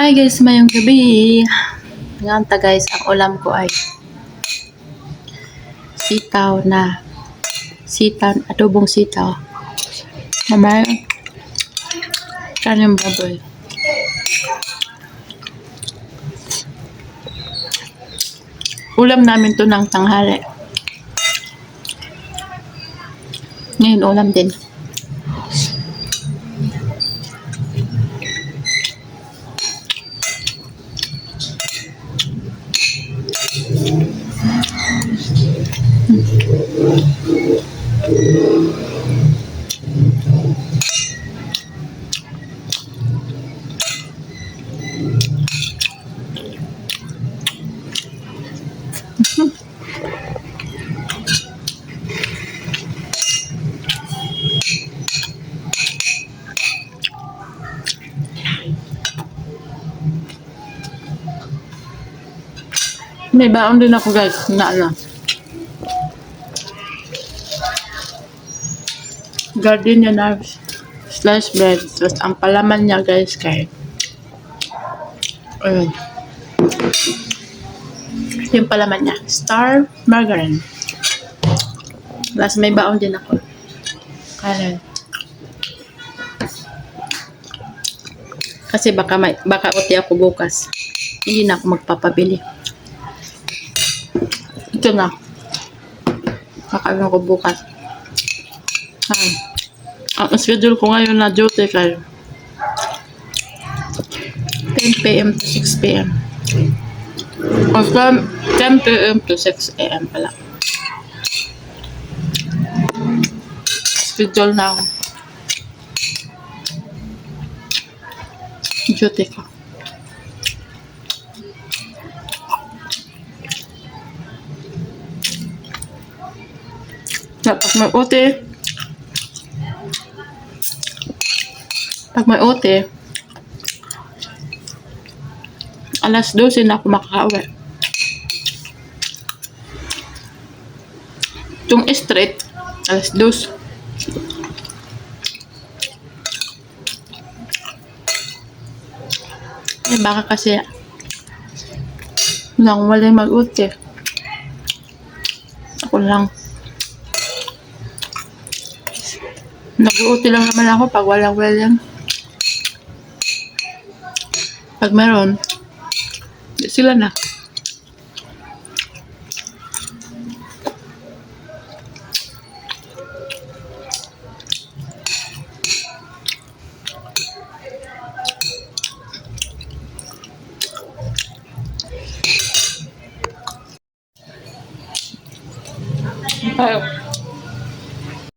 Hi guys, mayong gabi. Nganta guys, ang ulam ko ay sitaw na sitaw, adobong sitaw. Mamaya, kanyang baboy. Ulam namin to ng tanghali. Ngayon, ulam din. May baon din ako guys, na ano. Gardenia knives, sliced bread, tapos ang palaman niya guys kay ayun. Yung palaman niya, star margarine. Tapos may baon din ako. Kaya Kasi baka may, baka uti ako bukas. Hindi na ako magpapabili. Ito na. Kakain ako bukas. Ay. Ang schedule ko ngayon na duty kay 10 p.m. to 6 p.m. O 10 p.m. to 6 a.m. pala. Schedule na ako. Duty ko. Pag may OT, pag may OT, alas 12 na ako makakauwi. Itong street, alas 2. Eh, baka kasi lang wala mag-uti. Ako lang. Nag-uuti lang naman ako pag walang William. Pag meron, sila na. Ay,